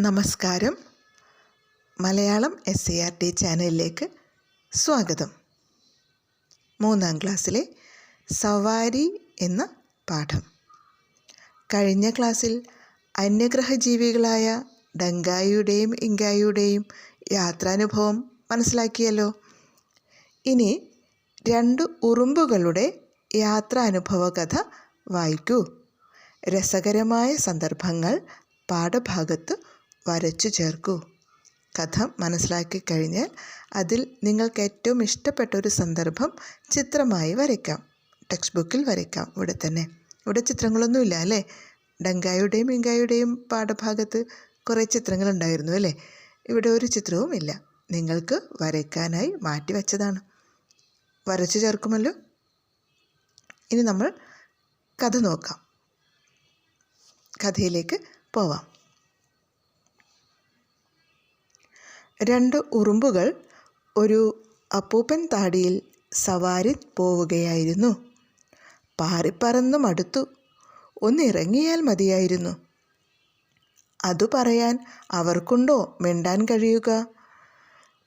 നമസ്കാരം. Malayalam S C R T ചാനലിലേക്ക് സ്വാഗതം. മൂന്നാം ക്ലാസ്സിലെ സവാരി എന്ന പാഠം. കഴിഞ്ഞ ക്ലാസ്സിൽ അന്യഗ്രഹജീവികളായ ഡങ്കായിയുടെയും ഇങ്കായിയുടെയും യാത്രാനുഭവം മനസ്സിലാക്കിയല്ലോ. ഇനി രണ്ട് ഉറുമ്പുകളുടെ യാത്രാനുഭവ കഥ വായിക്കൂ. രസകരമായ സന്ദർഭങ്ങൾ പാഠഭാഗത്ത് വരച്ചു ചേർക്കൂ. കഥ മനസ്സിലാക്കി കഴിഞ്ഞാൽ അതിൽ നിങ്ങൾക്ക് ഏറ്റവും ഇഷ്ടപ്പെട്ട ഒരു സന്ദർഭം ചിത്രമായി വരയ്ക്കാം. ടെക്സ്റ്റ് ബുക്കിൽ വരയ്ക്കാം. ഇവിടെ തന്നെ. ഇവിടെ ചിത്രങ്ങളൊന്നുമില്ല അല്ലേ? ഡങ്കായുടെയും ഇങ്കായുടെയും പാഠഭാഗത്ത് കുറേ ചിത്രങ്ങളുണ്ടായിരുന്നു അല്ലേ? ഇവിടെ ഒരു ചിത്രവും ഇല്ല. നിങ്ങൾക്ക് വരയ്ക്കാനായി മാറ്റി വച്ചതാണ്. വരച്ചു ചേർക്കുമല്ലോ? ഇനി നമ്മൾ കഥ നോക്കാം. കഥയിലേക്ക് പോവാം. രണ്ട് ഉറുമ്പുകൾ ഒരു അപ്പൂപ്പൻ താടിയിൽ സവാരി പോവുകയായിരുന്നു. പാറിപ്പറന്നു മടുത്തു ഒന്നിറങ്ങിയാൽ മതിയായിരുന്നു. അതു പറയാൻ അവർക്കുണ്ടോ മിണ്ടാൻ കഴിയുക?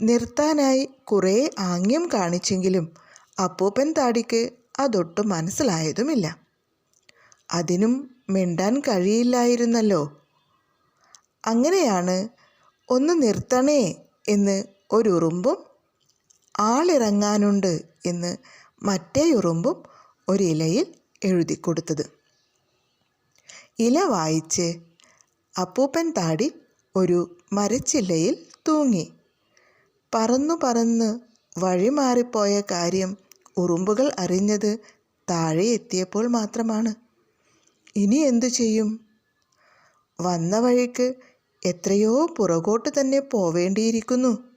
നിർത്താനായി കുറേ ആംഗ്യം കാണിച്ചെങ്കിലും അപ്പൂപ്പൻ താടിക്ക് അതൊട്ടും മനസ്സിലായതുമില്ല. അതിനും മിണ്ടാൻ കഴിയില്ലായിരുന്നല്ലോ. അങ്ങനെയാണ് ഒന്ന് നിർത്തണേ എന്ന് ഒരു ഉറുമ്പും ആളിറങ്ങാനുണ്ട് എന്ന് മറ്റേ ഉറുമ്പും ഒരിലയിൽ എഴുതി കൊടുത്തത്. ഇല വായിച്ച് അപ്പൂപ്പൻ താടി ഒരു മരച്ചില്ലയിൽ തൂങ്ങി. പറന്നു പറന്ന് വഴിമാറിപ്പോയ കാര്യം ഉറുമ്പുകൾ അറിഞ്ഞത് താഴെ എത്തിയപ്പോൾ മാത്രമാണ്. ഇനി എന്തു ചെയ്യും? വന്ന വഴിക്ക് എത്രയോ പുറകോട്ട് തന്നെ പോവേണ്ടിയിരിക്കുന്നു.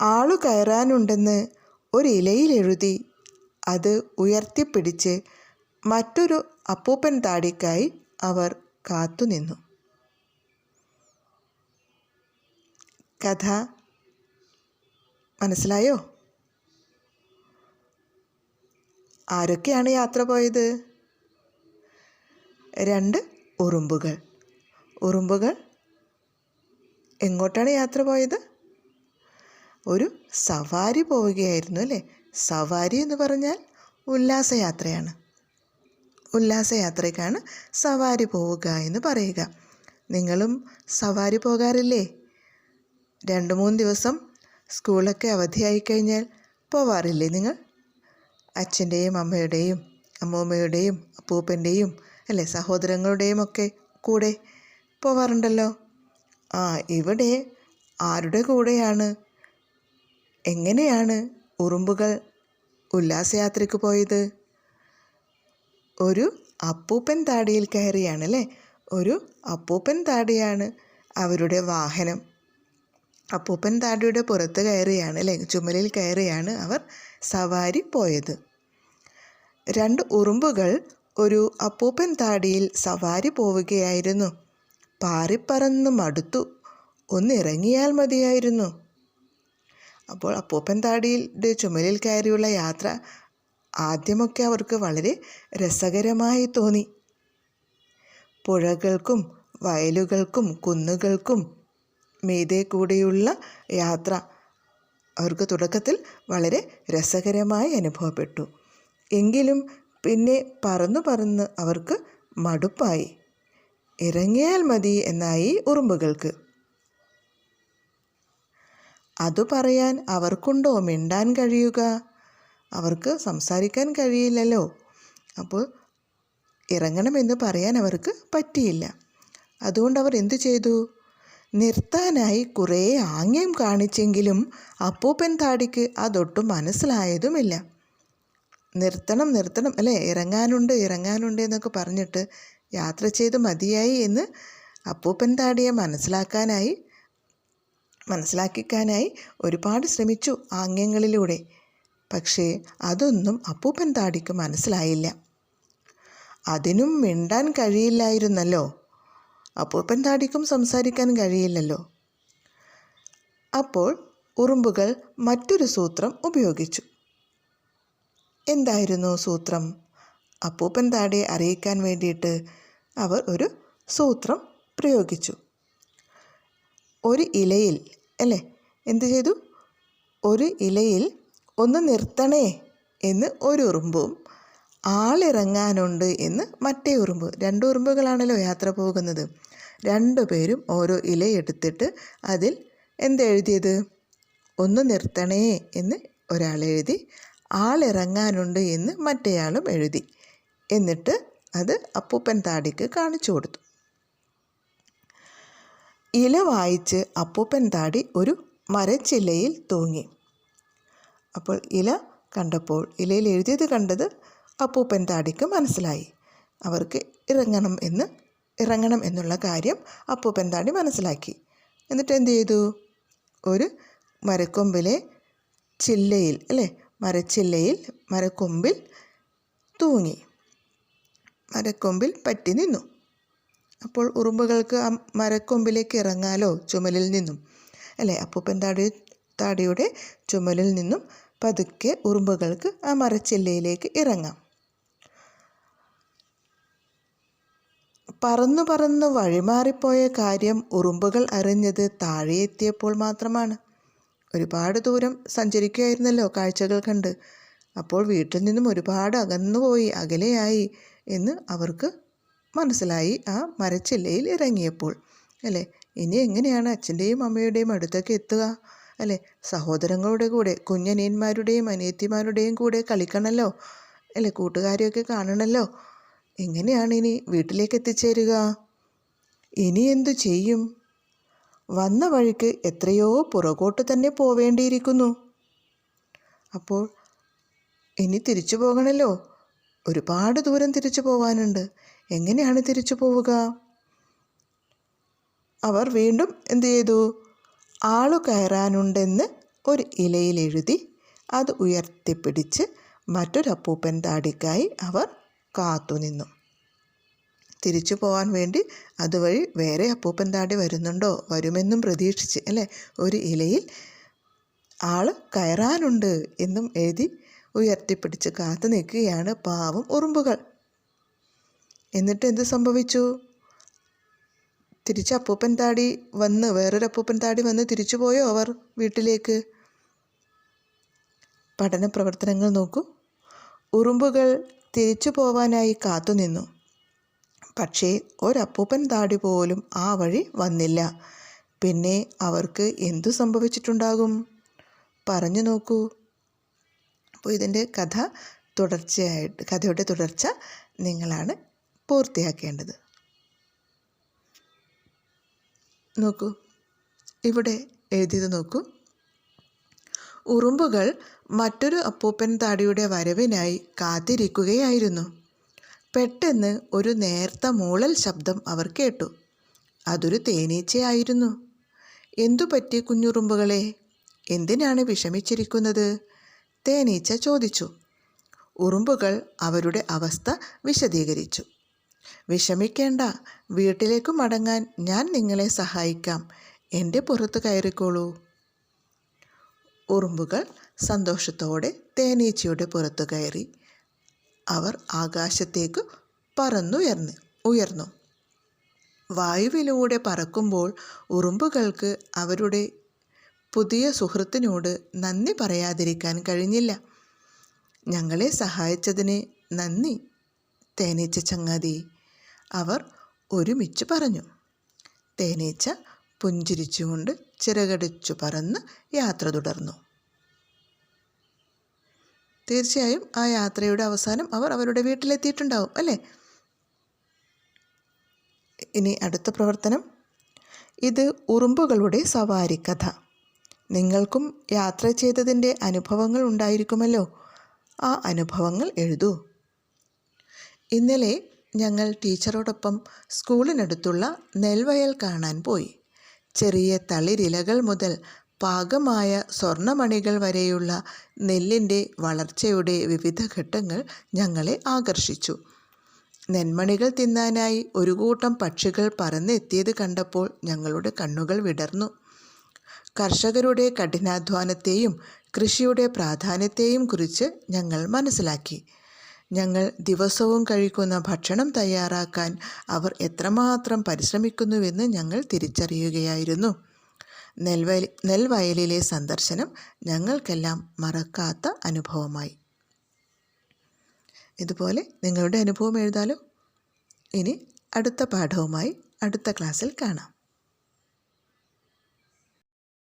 ആളു കയറാനുണ്ടെന്ന് ഒരിലയിൽ എഴുതി അത് ഉയർത്തിപ്പിടിച്ച് മറ്റൊരു അപ്പൂപ്പൻ താടിക്കായി അവർ കാത്തുനിന്നു. കഥ മനസ്സിലായോ? ആരൊക്കെയാണ് യാത്ര പോയത്? രണ്ട് ഉറുമ്പുകൾ. ഉറുമ്പുകൾ. എങ്ങോട്ടാണ് യാത്ര പോയത്? ഒരു സവാരി പോവുകയായിരുന്നു അല്ലേ? സവാരി എന്ന് പറഞ്ഞാൽ ഉല്ലാസയാത്രയാണ് ഉല്ലാസയാത്രയ്ക്കാണ് സവാരി പോവുക എന്ന് പറയുക. നിങ്ങളും സവാരി പോകാറില്ലേ? രണ്ട് മൂന്ന് ദിവസം സ്കൂളൊക്കെ അവധിയായി കഴിഞ്ഞാൽ പോവാറില്ലേ നിങ്ങൾ? അച്ഛന്റെയും അമ്മയുടെയും അമ്മൂമ്മയുടെയും അപ്പൂപ്പന്റെയും അല്ലേ സഹോദരങ്ങളുടെയും ഒക്കെ കൂടെ പോവാറുണ്ടല്ലോ ആ ഇവിടെ ആരുടെ കൂടെയാണ്? എങ്ങനെയാണ് ഉറുമ്പുകൾ ഉല്ലാസയാത്രയ്ക്ക് പോയത്? ഒരു അപ്പൂപ്പൻ താടിയിൽ കയറിയാണ് അല്ലേ ഒരു അപ്പൂപ്പൻ താടിയാണ് അവരുടെ വാഹനം. അപ്പൂപ്പൻ താടിയുടെ പുറത്ത് കയറിയാണ് അല്ലേ ചുമലിൽ കയറിയാണ് അവർ സവാരി പോയത്. രണ്ട് ഉറുമ്പുകൾ ഒരു അപ്പൂപ്പൻ താടിയിൽ സവാരി പോവുകയായിരുന്നു. പാറിപ്പറന്ന് മടുത്തു. ഒന്നിറങ്ങിയാൽ മതിയായിരുന്നു. അപ്പോൾ അപ്പൂപ്പൻ താടിയുടെ ചുമലിൽ കയറിയുള്ള യാത്ര ആദ്യമൊക്കെ അവർക്ക് വളരെ രസകരമായി തോന്നി. പുഴകൾക്കും വയലുകൾക്കും കുന്നുകൾക്കും മീതെ കൂടിയുള്ള യാത്ര അവർക്ക് തുടക്കത്തിൽ വളരെ രസകരമായി അനുഭവപ്പെട്ടു. എങ്കിലും പിന്നെ പറന്നു പറന്ന് അവർക്ക് മടുപ്പായി. ഇറങ്ങിയാൽ മതി എന്നായി ഉറുമ്പുകൾക്ക്. അതു പറയാൻ അവർക്കുണ്ടോ മിണ്ടാൻ കഴിയുക? അവർക്ക് സംസാരിക്കാൻ കഴിയില്ലല്ലോ. അപ്പോൾ ഇറങ്ങണമെന്ന് പറയാൻ അവർക്ക് പറ്റിയില്ല. അതുകൊണ്ട് അവർ എന്തു ചെയ്തു? നിർത്താനായി കുറേ ആംഗ്യം കാണിച്ചെങ്കിലും അപ്പൂപ്പൻ താടിക്ക് അതൊട്ടും മനസ്സിലായതുമില്ല. നിർത്തണം നിർത്തണം. അല്ലേ? ഇറങ്ങാനുണ്ട് ഇറങ്ങാനുണ്ട് എന്നൊക്കെ പറഞ്ഞിട്ട് യാത്ര ചെയ്ത് മതിയായി എന്ന് അപ്പൂപ്പൻ താടിയെ മനസ്സിലാക്കാനായി മനസ്സിലാക്കിക്കാനായി ഒരുപാട് ശ്രമിച്ചു ആംഗ്യങ്ങളിലൂടെ. പക്ഷേ അതൊന്നും അപ്പൂപ്പൻ താടിക്ക് മനസ്സിലായില്ല. അതിനും മിണ്ടാൻ കഴിയില്ലായിരുന്നല്ലോ. അപ്പൂപ്പൻ താടിക്കും സംസാരിക്കാൻ കഴിയില്ലല്ലോ. അപ്പോൾ ഉറുമ്പുകൾ മറ്റൊരു സൂത്രം ഉപയോഗിച്ചു. എന്തായിരുന്നു സൂത്രം? അപ്പൂപ്പൻ താടിയെ അറിയിക്കാൻ വേണ്ടിയിട്ട് അവർ ഒരു സൂത്രം പ്രയോഗിച്ചു. ഒരു ഇലയിൽ അല്ലേ? എന്ത് ചെയ്തു? ഒരു ഇലയിൽ ഒന്ന് നിർത്തണേ എന്ന് ഒരു ഉറുമ്പും ആളിറങ്ങാനുണ്ട് എന്ന് മറ്റേ ഉറുമ്പ്. രണ്ട് ഉറുമ്പുകളാണല്ലോ യാത്ര പോകുന്നത്. രണ്ടു പേരും ഓരോ ഇലയെടുത്തിട്ട് അതിൽ എന്തെഴുതിയത്? ഒന്ന് നിർത്തണേ എന്ന് ഒരാൾ എഴുതി ആളിറങ്ങാനുണ്ട് എന്ന് മറ്റേയാളും എഴുതി. എന്നിട്ട് അത് അപ്പൂപ്പൻ താടിക്ക് കാണിച്ചു കൊടുത്തു. ഇല വായിച്ച് അപ്പൂപ്പൻ താടി ഒരു മരച്ചില്ലയിൽ തൂങ്ങി. അപ്പോൾ ഇല കണ്ടപ്പോൾ ഇലയിൽ എഴുതിയത് കണ്ടത് അപ്പൂപ്പൻ താടിക്ക് മനസ്സിലായി. അവർക്ക് ഇറങ്ങണം എന്ന് ഇറങ്ങണം എന്നുള്ള കാര്യം അപ്പൂപ്പൻ താടി മനസ്സിലാക്കി. എന്നിട്ട് എന്ത് ചെയ്തു? ഒരു മരക്കൊമ്പിലെ ചില്ലയിൽ അല്ലേ? മരച്ചില്ലയിൽ മരക്കൊമ്പിൽ തൂങ്ങി. മരക്കൊമ്പിൽ പറ്റി നിന്നു. അപ്പോൾ ഉറുമ്പുകൾക്ക് ആ മരക്കൊമ്പിലേക്ക് ഇറങ്ങാലോ? ചുമലിൽ നിന്നും. അല്ലേ? അപ്പൂപ്പൻ താടി താടിയുടെ ചുമലിൽ നിന്നും പതുക്കെ ഉറുമ്പുകൾക്ക് ആ മരച്ചില്ലയിലേക്ക് ഇറങ്ങാം. പറന്നു പറന്ന് വഴിമാറിപ്പോയ കാര്യം ഉറുമ്പുകൾ അറിഞ്ഞത് താഴെ എത്തിയപ്പോൾ മാത്രമാണ്. ഒരുപാട് ദൂരം സഞ്ചരിക്കുകയായിരുന്നല്ലോ കാഴ്ചകൾ കണ്ട്. അപ്പോൾ വീട്ടിൽ നിന്നും ഒരുപാട് അകന്നുപോയി അകലെയായി. എന്ന് അവർക്ക് മനസ്സിലായി ആ മരച്ചില്ലയിൽ ഇറങ്ങിയപ്പോൾ. അല്ലേ? ഇനി എങ്ങനെയാണ് അച്ഛന്റെയും അമ്മയുടെയും അടുത്തൊക്കെ എത്തുക? അല്ലേ? സഹോദരങ്ങളുടെ കൂടെ കുഞ്ഞനിയന്മാരുടെയും അനിയത്തിമാരുടെയും കൂടെ കളിക്കണമല്ലോ അല്ലേ? കൂട്ടുകാരെയൊക്കെ കാണണമല്ലോ എങ്ങനെയാണ് ഇനി വീട്ടിലേക്ക് എത്തിച്ചേരുക? ഇനി എന്തു ചെയ്യും? വന്ന വഴിക്ക് എത്രയോ പുറകോട്ട് തന്നെ പോവേണ്ടിയിരിക്കുന്നു. അപ്പോൾ ഇനി തിരിച്ചു പോകണമല്ലോ ഒരുപാട് ദൂരം തിരിച്ചു പോവാനുണ്ട്. എങ്ങനെയാണ് തിരിച്ചു പോവുക? അവർ വീണ്ടും എന്ത് ചെയ്തു? ആളു കയറാനുണ്ടെന്ന് ഒരു ഇലയിൽ എഴുതി അത് ഉയർത്തിപ്പിടിച്ച് മറ്റൊരപ്പൂപ്പൻ താടിക്കായി അവർ കാത്തുനിന്നു തിരിച്ചു പോകാൻ വേണ്ടി അതുവഴി വേറെ അപ്പൂപ്പൻ താടി വരുന്നുണ്ടോ? വരുമെന്നും പ്രതീക്ഷിച്ച് അല്ലേ? ഒരു ഇലയിൽ ആൾ കയറാനുണ്ട് എന്നും എഴുതി ഉയർത്തിപ്പിടിച്ച് കാത്തു നിൽക്കുകയാണ് പാവം ഉറുമ്പുകൾ. എന്നിട്ട് എന്ത് സംഭവിച്ചു? തിരിച്ച് അപ്പൂപ്പൻ താടി വന്ന് വേറൊരു അപ്പൂപ്പൻ താടി വന്ന് തിരിച്ചു പോയോ അവർ വീട്ടിലേക്ക്? പഠന പ്രവർത്തനങ്ങൾ നോക്കൂ. ഉറുമ്പുകൾ തിരിച്ചു പോവാനായി കാത്തുനിന്നു പക്ഷേ ഒരപ്പൂപ്പൻ താടി പോലും ആ വഴി വന്നില്ല. പിന്നെ അവർക്ക് എന്തു സംഭവിച്ചിട്ടുണ്ടാകും? പറഞ്ഞു നോക്കൂ. അപ്പോൾ ഇതിന്റെ കഥ തുടർച്ചയായിട്ട് കഥയുടെ തുടർച്ച നിങ്ങളാണ് പൂർത്തിയാക്കേണ്ടത്. നോക്കൂ ഇവിടെ എഴുതിയത് നോക്കൂ. ഉറുമ്പുകൾ മറ്റൊരു അപ്പൂപ്പൻ താടിയുടെ വരവിനായി കാത്തിരിക്കുകയായിരുന്നു. പെട്ടെന്ന് ഒരു നേർത്ത മൂളൽ ശബ്ദം അവർ കേട്ടു. അതൊരു തേനീച്ചയായിരുന്നു. എന്തു പറ്റി കുഞ്ഞുറുമ്പുകളെ? എന്തിനാണ് വിഷമിച്ചിരിക്കുന്നത്? തേനീച്ച ചോദിച്ചു. ഉറുമ്പുകൾ അവരുടെ അവസ്ഥ വിശദീകരിച്ചു. വിഷമിക്കേണ്ട വീട്ടിലേക്ക് മടങ്ങാൻ ഞാൻ നിങ്ങളെ സഹായിക്കാം. എന്റെ പുറത്ത് കയറിക്കോളൂ. ഉറുമ്പുകൾ സന്തോഷത്തോടെ തേനീച്ചയുടെ പുറത്ത് കയറി. അവർ ആകാശത്തേക്ക് പറന്നുയർന്ന് ഉയർന്നു. വായുവിലൂടെ പറക്കുമ്പോൾ ഉറുമ്പുകൾക്ക് അവരുടെ പുതിയ സുഹൃത്തിനോട് നന്ദി പറയാതിരിക്കാൻ കഴിഞ്ഞില്ല. ഞങ്ങളെ സഹായിച്ചതിന് നന്ദി തേനീച്ച ചങ്ങാതി. അവർ ഒരുമിച്ച് പറഞ്ഞു. തേനീച്ച പുഞ്ചിരിച്ചുകൊണ്ട് ചിറകടിച്ചു പറന്ന് യാത്ര തുടർന്നു. തീർച്ചയായും ആ യാത്രയുടെ അവസാനം അവർ അവരുടെ വീട്ടിലെത്തിയിട്ടുണ്ടാവും അല്ലേ? ഇനി അടുത്ത പ്രവർത്തനം. ഇത് ഉറുമ്പുകളുടെ സവാരി കഥ നിങ്ങൾക്കും യാത്ര ചെയ്തതിന്റെ അനുഭവങ്ങൾ ഉണ്ടായിരിക്കുമല്ലോ. ആ അനുഭവങ്ങൾ എഴുതൂ. ഇന്നലെ ഞങ്ങൾ ടീച്ചറോടൊപ്പം സ്കൂളിനടുത്തുള്ള നെൽവയൽ കാണാൻ പോയി. ചെറിയ തളിരിലകൾ മുതൽ പാകമായ സ്വർണമണികൾ വരെയുള്ള നെല്ലിന്റെ വളർച്ചയുടെ വിവിധ ഘട്ടങ്ങൾ ഞങ്ങളെ ആകർഷിച്ചു. നെന്മണികൾ തിന്നാനായി ഒരു കൂട്ടം പക്ഷികൾ പറന്നെത്തിയത് കണ്ടപ്പോൾ ഞങ്ങളുടെ കണ്ണുകൾ വിടർന്നു. കർഷകരുടെ കഠിനാധ്വാനത്തെയും കൃഷിയുടെ പ്രാധാന്യത്തെയും കുറിച്ച് ഞങ്ങൾ മനസ്സിലാക്കി. ഞങ്ങൾ ദിവസവും കഴിക്കുന്ന ഭക്ഷണം തയ്യാറാക്കാൻ അവർ എത്രമാത്രം പരിശ്രമിക്കുന്നുവെന്ന് ഞങ്ങൾ തിരിച്ചറിയുകയായിരുന്നു. നെൽവയൽ നെൽവയലിലെ സന്ദർശനം ഞങ്ങൾക്കെല്ലാം മറക്കാത്ത അനുഭവമായി. ഇതുപോലെ നിങ്ങളുടെ അനുഭവം എഴുതാലോ? ഇനി അടുത്ത പാഠവുമായി അടുത്ത ക്ലാസ്സിൽ കാണാം.